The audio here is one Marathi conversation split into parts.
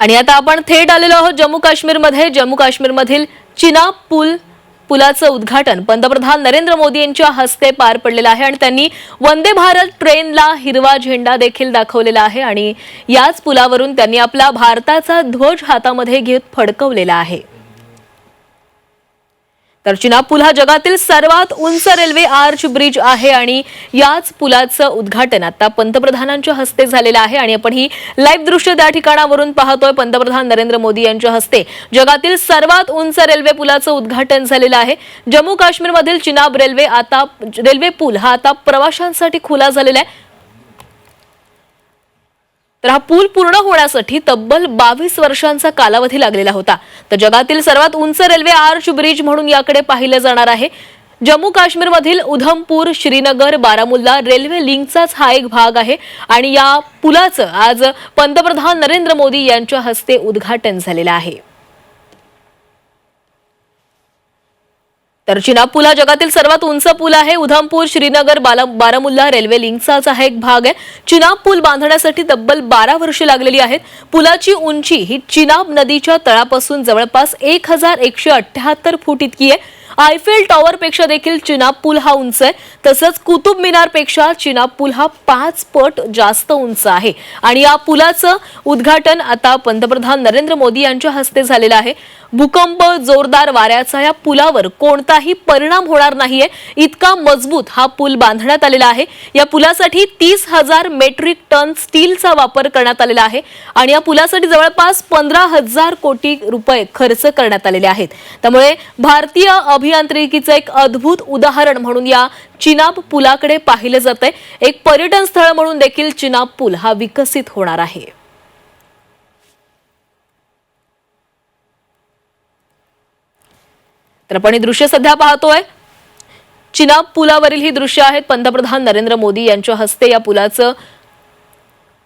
आणि आता आपण थेट आलेलो आहोत जम्मू काश्मीरमध्ये. जम्मू काश्मीरमधील चिना पूल पुलाचं उद्घाटन. पंतप्रधान नरेंद्र मोदी यांच्या हस्ते पार पडलेलं आहे आणि त्यांनी वंदे भारत ट्रेनला हिरवा झेंडा देखील दाखवलेला आहे आणि याच पुलावरून त्यांनी आपला भारताचा ध्वज हातामध्ये घेत फडकवलेला आहे. तर चिनाब पूल हा जगातील सर्वात उंच रेल्वे आर्च ब्रिज आहे आणि याच पुलाचं उद्घाटन आता पंतप्रधानांच्या हस्ते झालेलं आहे आणि आपण ही लाईव्ह दृश्य त्या ठिकाणावरून पाहतोय. पंतप्रधान नरेंद्र मोदी यांच्या हस्ते जगातील सर्वात उंच रेल्वे पुलाचं उद्घाटन झालेलं आहे. जम्मू काश्मीरमधील चिनाब रेल्वे आता रेल्वे पूल हा आता प्रवाशांसाठी खुला झालेला आहे. तर हा पूल पूर्ण होण्यासाठी तब्बल बावीस वर्षांचा कालावधी लागलेला होता. तर जगातील सर्वात उंच रेल्वे आर्च ब्रिज म्हणून याकडे पाहिलं जाणार आहे. जम्मू काश्मीरमधील उधमपूर श्रीनगर बारामुल्ला रेल्वे लिंकचाच हा एक भाग आहे आणि या पुलाचं आज पंतप्रधान नरेंद्र मोदी यांच्या हस्ते उद्घाटन झालेलं आहे. तर चिनाब पुल हा जगातील सर्वात उंच पूल आहे. उधमपूर श्रीनगर बाला बारामुल्ला रेल्वे लिंकचाच हा एक भाग आहे. चिनाब पूल बांधण्यासाठी तब्बल बारा वर्षे लागलेली आहेत. पुलाची उंची ही चिनाब नदीच्या तळापासून जवळपास एक हजार एकशे अठ्याहत्तर फूट इतकी आहे. आयफेल टॉवर पेक्षा देखील चिनाब पूल हा उंच आहे. तसंच कुतुब मिनारपेक्षा चिनाब पूल हा पाच पट जास्त उंच आहे. आणि या पुलाचं उद्घाटन आता पंतप्रधान नरेंद्र मोदी यांच्या हस्ते झालेलं आहे. भूकंप जोरदार वाऱ्याचा या पुलावर कोणताही परिणाम होणार नाहीये. इतका मजबूत हा पूल बांधण्यात आलेला आहे. या पुलासाठी तीस हजार मेट्रिक टन स्टीलचा वापर करण्यात आलेला आहे आणि या पुलासाठी जवळपास पंधरा हजार कोटी रुपये खर्च करण्यात आलेले आहेत. त्यामुळे भारतीय अभियांत्रिकीचं एक अद्भुत उदाहरण म्हणून या चिनाब पुलाकडे पाहिलं जात एक पर्यटन स्थळ म्हणून देखील चिनाब पूल हा विकसित होणार आहे. तर आपण ही दृश्य सध्या पाहतोय. चिनाब पुलावरील ही दृश्य आहेत. पंतप्रधान नरेंद्र मोदी यांच्या हस्ते या पुलाचं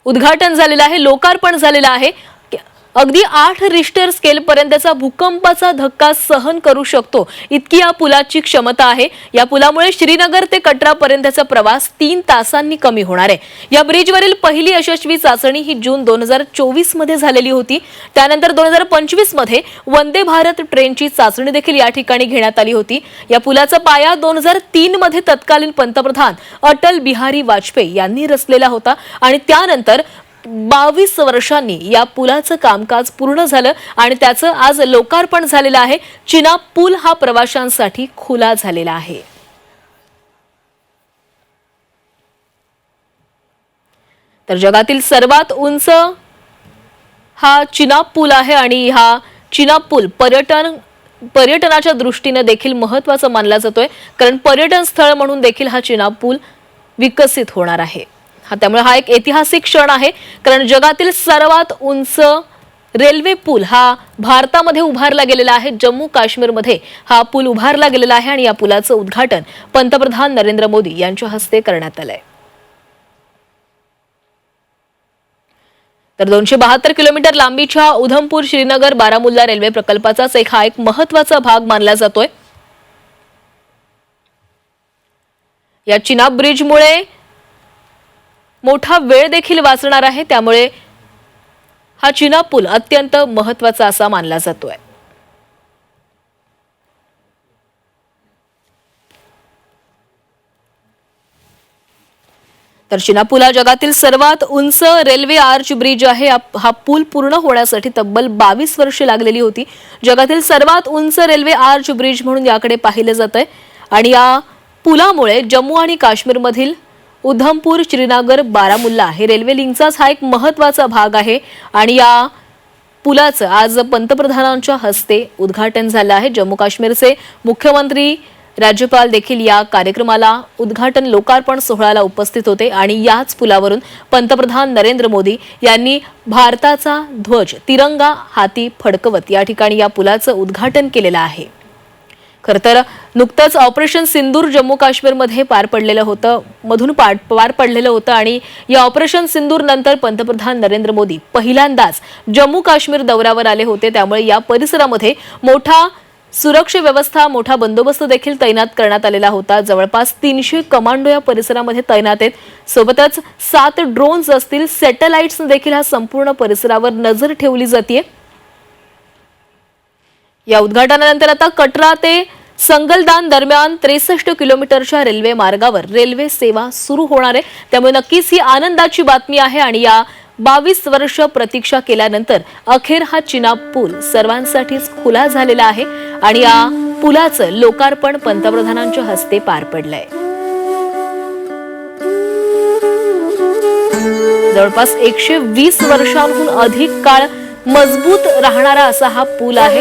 उद्घाटन झालेलं आहे लोकार्पण झालेलं आहे. अगदी आठ रिश्टर स्केल पर्यंतचा भूकंपाचा धक्का सहन करू शकतो. इतकी या पुलाची क्षमता आहे. या पुलामुळे श्रीनगर ते कटरा पर्यंतचा प्रवास तीन तासांनी कमी होणार आहे. या ब्रिजवरील पहिली यशस्वी चाचणी ही जून दोन हजार चोवीसमध्ये झालेली होती. त्यानंतर दोन हजार पंचवीसमध्ये वंदे भारत ट्रेनची चाचणी देखील या ठिकाणी घेण्यात आली होती. या पुलाचा पाया दोन हजार तीन मध्ये तत्कालीन पंतप्रधान अटल बिहारी वाजपेयी यांनी रचलेला होता आणि त्यानंतर बावीस वर्षांनी या पुलाचं कामकाज पूर्ण झालं आणि त्याचं आज लोकार्पण झालेलं आहे. चिना पूल हा प्रवाशांसाठी खुला झालेला आहे. तर जगातील सर्वात उंच हा चिनाब पूल आहे आणि हा चिनाब पूल पर्यटन पर्यटनाच्या दृष्टीने देखील महत्त्वाचा मानला जातोय. कारण पर्यटन स्थळ म्हणून देखील हा चिनाब पूल विकसित होणार आहे. त्यामुळे हा एक ऐतिहासिक क्षण आहे. कारण जगातील सर्वात उंच रेल्वे पूल हा भारतामध्ये उभारला गेलेला आहे. जम्मू काश्मीरमध्ये हा पूल उभारला गेलेला आहे आणि या पुलाचं उद्घाटन पंतप्रधान नरेंद्र मोदी यांच्या हस्ते करण्यात आलंय. तर दोनशे बहात्तर किलोमीटर लांबीच्या उधमपूर श्रीनगर बारामुल्ला रेल्वे प्रकल्पाचाच एक हा एक महत्त्वाचा भाग मानला जातोय. या चिनाब ब्रिजमुळे मोठा वेळ देखील वाचणार आहे त्यामुळे हा चिना पूल अत्यंत महत्त्वाचा असा मानला जातोय. तर चिना पूल हा जगातील सर्वात उंच रेल्वे आर्च ब्रिज आहे. हा- हा पूल पूर्ण होण्यासाठी तब्बल बावीस वर्षे लागलेली होती. जगातील सर्वात उंच रेल्वे आर्च ब्रिज म्हणून याकडे पाहिलं जात आहे आणि या पुलामुळे जम्मू आणि काश्मीरमधील उधमपूर श्रीनगर बारामुल्ला हे रेल्वे लिंकचाच हा एक महत्त्वाचा भाग आहे. आणि या पुलाचं आज पंतप्रधानांच्या हस्ते उद्घाटन झालं आहे. जम्मू काश्मीरचे मुख्यमंत्री राज्यपाल देखील या कार्यक्रमाला उद्घाटन लोकार्पण सोहळ्याला उपस्थित होते. आणि याच पुलावरून पंतप्रधान नरेंद्र मोदी यांनी भारताचा ध्वज तिरंगा हाती फडकवत या ठिकाणी या पुलाचं उद्घाटन केलेलं आहे. खरं तर नुकतंच ऑपरेशन सिंदूर जम्मू काश्मीरमध्ये पार पडलेलं होतं मधून पार पार पडलेलं होतं आणि या ऑपरेशन सिंदूर नंतर पंतप्रधान नरेंद्र मोदी पहिल्यांदाच जम्मू काश्मीर दौऱ्यावर आले होते. त्यामुळे या परिसरामध्ये मोठा सुरक्षा व्यवस्था मोठा बंदोबस्त देखील तैनात करण्यात आलेला होता. जवळपास तीनशे कमांडो या परिसरामध्ये तैनात आहेत. सोबतच सात ड्रोन्स असतील सॅटेलाइट्स देखील हा संपूर्ण परिसरावर नजर ठेवली जाते या उद्घाटनानंतर आता कटरा ते संगलदान दरम्यान त्रेसष्ट किलोमीटरच्या रेल्वे मार्गावर रेल्वे सेवा सुरू होणार आहे. त्यामुळे नक्कीच ही आनंदाची बातमी आहे आणि या बावीस वर्ष प्रतीक्षा केल्यानंतर अखेर हा चिनाब पूल सर्वांसाठीच खुला झालेला आहे आणि या पुलाचं लोकार्पण पंतप्रधानांच्या हस्ते पार पडलंय. जवळपास एकशे वीस वर्षांहून अधिक काळ मजबूत राहणारा असा हा पूल आहे.